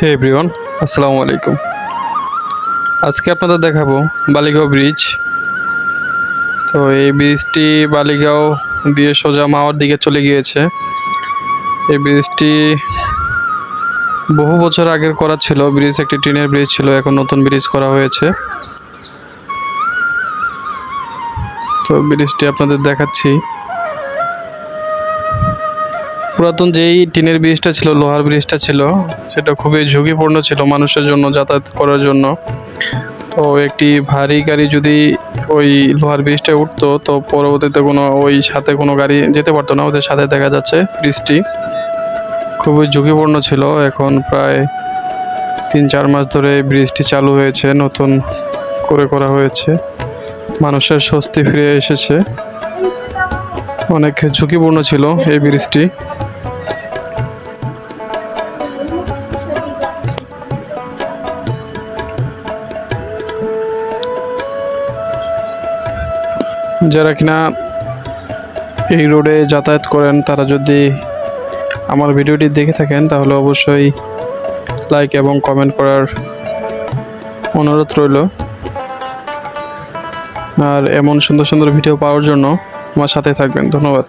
হে everyone আসসালামু আলাইকুম আজকে আপনাদের দেখাবো বালিগাঁও ব্রিজ তো এই ব্রিজটি বালিগাঁও দিয়ে সোজা মাওয়ার দিকে চলে গিয়েছে। এই ব্রিজটি বহু বছর আগের করা ছিল। ব্রিজ একটি টিনের ব্রিজ ছিল, এখন নতুন ব্রিজ করা হয়েছে। তো ব্রিজটি আপনাদের দেখাচ্ছি। পুরাতন যেই টিনের ব্রিজটা ছিল, লোহার ব্রিজটা ছিল, সেটা খুবই ঝুঁকিপূর্ণ ছিল মানুষের জন্য, যাতায়াত করার জন্য। তো একটি ভারী গাড়ি যদি ওই লোহার ব্রিজটা উঠতো, তো পরবর্তীতে কোনো ওই সাথে কোনো গাড়ি যেতে পারতো না। ওদের সাথে দেখা যাচ্ছে ব্রিজটি খুবই ঝুঁকিপূর্ণ ছিল। এখন প্রায় তিন চার মাস ধরে ব্রিজটি চালু হয়েছে, নতুন করে করা হয়েছে। মানুষের স্বস্তি ফিরে এসেছে। অনেক ঝুঁকিপূর্ণ ছিল এই ব্রিজটি। যারা কিনা এই রোডে যাতায়াত করেন, তারা যদি আমার ভিডিওটি দেখে থাকেন, তাহলে অবশ্যই লাইক এবং কমেন্ট করার অনুরোধ রইল। আর এমন সুন্দর সুন্দর ভিডিও পাওয়ার জন্য আমার সাথে থাকবেন। ধন্যবাদ।